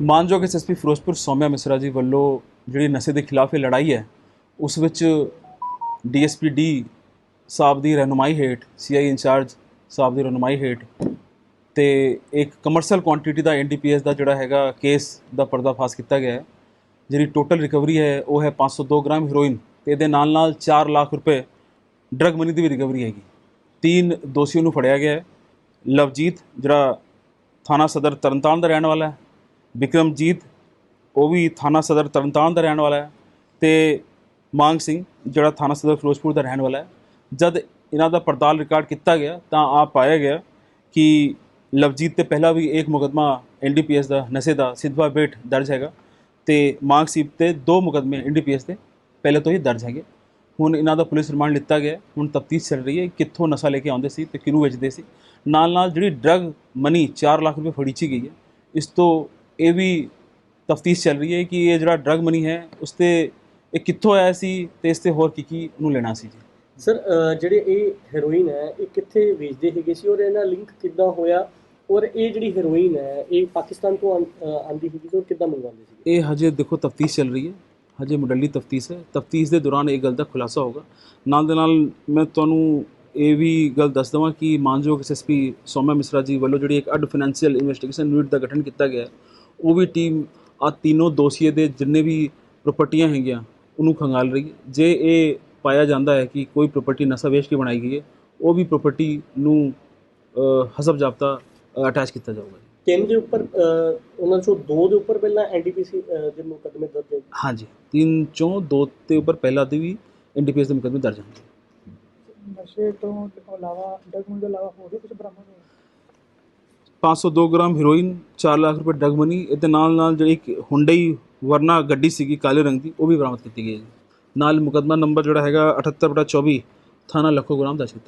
ਮਾਨਯੋਗ ਐਸਐਸਪੀ ਫਿਰੋਜ਼ਪੁਰ ਸੌਮਿਆ ਮਿਸਰਾ ਜੀ ਵੱਲੋਂ ਜਿਹੜੀ ਨਸ਼ੇ ਦੇ ਖਿਲਾਫ ਇਹ ਲੜਾਈ ਹੈ, ਉਸ ਵਿੱਚ ਡੀਐਸਪੀ ਡੀ ਸਾਹਿਬ ਦੀ ਰਹਿਨੁਮਾਈ ਹੇਠ ਸੀਆਈ ਇੰਚਾਰਜ ਸਾਹਿਬ ਦੀ ਰਹਿਨੁਮਾਈ ਹੇਠ ਤੇ ਇੱਕ ਕਮਰਸ਼ੀਅਲ ਕੁਆਂਟੀਟੀ ਦਾ ਐਨਡੀਪੀਐਸ ਦਾ ਜਿਹੜਾ ਹੈਗਾ ਕੇਸ ਦਾ ਪਰਦਾਫਾਸ਼ ਕੀਤਾ ਗਿਆ ਹੈ। ਜਿਹੜੀ ਟੋਟਲ ਰਿਕਵਰੀ ਹੈ, ਉਹ ਹੈ 502 ਗ੍ਰਾਮ ਹੀਰੋਇਨ ਤੇ ਇਹਦੇ ਨਾਲ ਨਾਲ 4 ਲੱਖ ਰੁਪਏ ਡਰਗ ਮਨੀ ਦੀ ਵੀ ਰਿਕਵਰੀ ਹੈਗੀ। ਤਿੰਨ ਦੋਸ਼ੀਆਂ ਨੂੰ ਫੜਿਆ ਗਿਆ ਹੈ। ਲਵਜੀਤ ਜਿਹੜਾ ਥਾਣਾ ਸਦਰ ਤਰਨਤਾਰਨ ਦਾ ਰਹਿਣ ਵਾਲਾ ਹੈ ਵਿਕਰਮਜੀਤ, ਉਹ ਵੀ ਥਾਣਾ ਸਦਰ ਤਰਨਤਾਰਨ ਦਾ ਰਹਿਣ ਵਾਲਾ ਹੈ ਤੇ ਮਾਂਗ ਸਿੰਘ, ਜਿਹੜਾ ਥਾਣਾ ਸਦਰ ਫਿਰੋਜ਼ਪੁਰ ਦਾ ਰਹਿਣ ਵਾਲਾ ਹੈ। ਜਦ ਇਹਨਾਂ ਦਾ ਪੜਤਾਲ ਰਿਕਾਰਡ ਕੀਤਾ ਗਿਆ, ਤਾਂ ਆ ਪਾਇਆ ਗਿਆ ਕਿ ਲਵਜੀਤ ਤੇ ਪਹਿਲਾਂ ਵੀ ਇੱਕ ਮੁਕਦਮਾ ਐਨਡੀਪੀਐਸ ਦਾ ਨਸ਼ੇ ਦਾ ਸਿਦਵਾ ਬੇਟ ਦਰਜ ਹੈਗਾ ਤੇ ਮਾਂਗ ਸਿੰਘ ਤੇ ਦੋ ਮੁਕਦਮੇ ਐਨਡੀਪੀਐਸ ਦੇ ਪਹਿਲੇ ਤੋਂ ਹੀ ਦਰਜ ਹੈਗੇ। ਹੁਣ ਇਹਨਾਂ ਦਾ ਪੁਲਿਸ ਰਿਮਾਂਡ ਲਿੱਤਾ ਗਿਆ, ਹੁਣ ਤਫਤੀਸ਼ ਚੱਲ ਰਹੀ ਹੈ ਕਿੱਥੋਂ ਨਸ਼ਾ ਲੈ ਕੇ ਆਉਂਦੇ ਸੀ ਤੇ ਕਿਹਨੂੰ ਵੇਚਦੇ ਸੀ। ਨਾਲ ਨਾਲ ਜਿਹੜੀ ਡਰਗ ਮਨੀ 4 ਲੱਖ ਰੁਪਏ ਫੜੀਚੀ ਗਈ ਹੈ, ਇਸ ਤੋਂ ਇਹ ਵੀ ਤਫਤੀਸ਼ ਚੱਲ ਰਹੀ ਹੈ ਕਿ ਇਹ ਜਿਹੜਾ ਡਰਗ ਮਨੀ ਹੈ ਉਸ ਤੇ ਇਹ ਕਿੱਥੋਂ ਆਇਆ ਸੀ ਤੇ ਇਸ ਤੇ ਹੋਰ ਕੀ ਕੀ ਉਹਨੂੰ ਲੈਣਾ ਸੀ ਜੀ? ਸਰ ਜਿਹੜੇ ਇਹ ਹੈਰੋਇਨ ਹੈ ਇਹ ਕਿੱਥੇ ਵੇਚਦੇ ਹੈਗੇ ਸੀ ਔਰ ਇਹਨਾਂ ਲਿੰਕ ਕਿੱਦਾਂ ਹੋਇਆ? ਔਰ ਇਹ ਜਿਹੜੀ ਹੈਰੋਇਨ ਹੈ ਇਹ ਪਾਕਿਸਤਾਨ ਤੋਂ ਆਂਦੀ ਹੈਗੀ ਸੀ ਔਰ ਕਿੱਦਾਂ ਮੰਗਵਾਉਂਦੇ ਸੀ? ਇਹ ਹਜੇ ਦੇਖੋ ਤਫਤੀਸ਼ ਚੱਲ ਰਹੀ ਹੈ ਹਜੇ ਮੁੱਢਲੀ ਤਫਤੀਸ਼ ਹੈ। ਤਫਤੀਸ਼ ਦੇ ਦੌਰਾਨ ਇਹ ਗੱਲ ਦਾ ਖੁਲਾਸਾ ਹੋਗਾ ਨਾਲ ਦੇ ਨਾਲ ਮੈਂ ਤੁਹਾਨੂੰ ਇਹ ਵੀ ਗੱਲ ਦੱਸ ਦਵਾਂ ਕਿ ਮਾਨਯੋਗ ਐਸਐਸਪੀ ਸੌਮਿਆ ਮਿਸਰਾ ਜੀ ਵੱਲੋਂ ਜਿਹੜੀ ਇੱਕ ਅਡ ਫਾਈਨੈਂਸ਼ੀਅਲ ਇਨਵੈਸਟੀਗੇਸ਼ਨ ਯੂਨਿਟ ਦਾ ਗਠਨ ਕੀਤਾ ਗਿਆ ਹੈ ਉਹ ਵੀ ਟੀਮ ਆ ਤਿੰਨੋਂ ਦੋਸ਼ੀਏ ਦੇ ਜਿੰਨੇ ਵੀ ਪ੍ਰਾਪਰਟੀਆਂ ਹੈਗੀਆਂ ਉਹਨੂੰ ਖੰਗਾਲ ਰਹੀ ਹੈ। ਜੇ ਇਹ ਪਾਇਆ ਜਾਂਦਾ ਹੈ ਕਿ ਕੋਈ ਪ੍ਰਾਪਰਟੀ ਨਸ਼ਾ ਵੇਚ ਕੇ ਬਣਾਈ ਗਈ ਹੈ ਉਹ ਵੀ ਪ੍ਰਾਪਰਟੀ ਨੂੰ ਹਸਬ ਜਾਬਤਾ ਅਟੈਚ ਕੀਤਾ ਜਾਊਗਾ ਤਿੰਨ ਦੇ ਉੱਪਰ ਉਹਨਾਂ ਚੋਂ ਦੋ ਦੇ ਉੱਪਰ ਪਹਿਲਾਂ ਐਨਡੀਪੀਸੀ ਦੇ ਮੁਕੱਦਮੇ ਦਰਜ ਹੈ। ਹਾਂਜੀ ਤਿੰਨ ਚੋਂ ਦੋ ਤੇ ਉੱਪਰ ਪਹਿਲਾਂ ਦੇ ਵੀ ਐਨਡੀਪੀਐਸ ਦੇ ਮੁਕੱਦਮੇ ਦਰਜ ਹਨ। ਨਸ਼ੇ ਤੋਂ ਇਲਾਵਾ ਡਰਗ ਤੋਂ ਇਲਾਵਾ ਹੋਰ ਵੀ ਕੁਝ ਬਰਾਮਦ ਹੋਇਆ 502 ਗ੍ਰਾਮ ਹੈਰੋਇਨ 4 ਲੱਖ ਰੁਪਏ ਡਰਗ ਮਨੀ ਇਹਦੇ ਨਾਲ ਨਾਲ ਜਿਹੜੀ ਇੱਕ ਹੁੰਡਈ ਵਰਨਾ ਗੱਡੀ ਸੀਗੀ ਕਾਲੇ ਰੰਗ ਦੀ, ਉਹ ਵੀ ਬਰਾਮਦ ਕੀਤੀ ਗਈ ਹੈ ਨਾਲ ਮੁਕੱਦਮਾ ਨੰਬਰ ਜਿਹੜਾ ਹੈਗਾ 78 ਬਟਾ 24 ਥਾਣਾ ਲੱਖੋ ਗ੍ਰਾਮ ਦਰਜ ਕੀਤਾ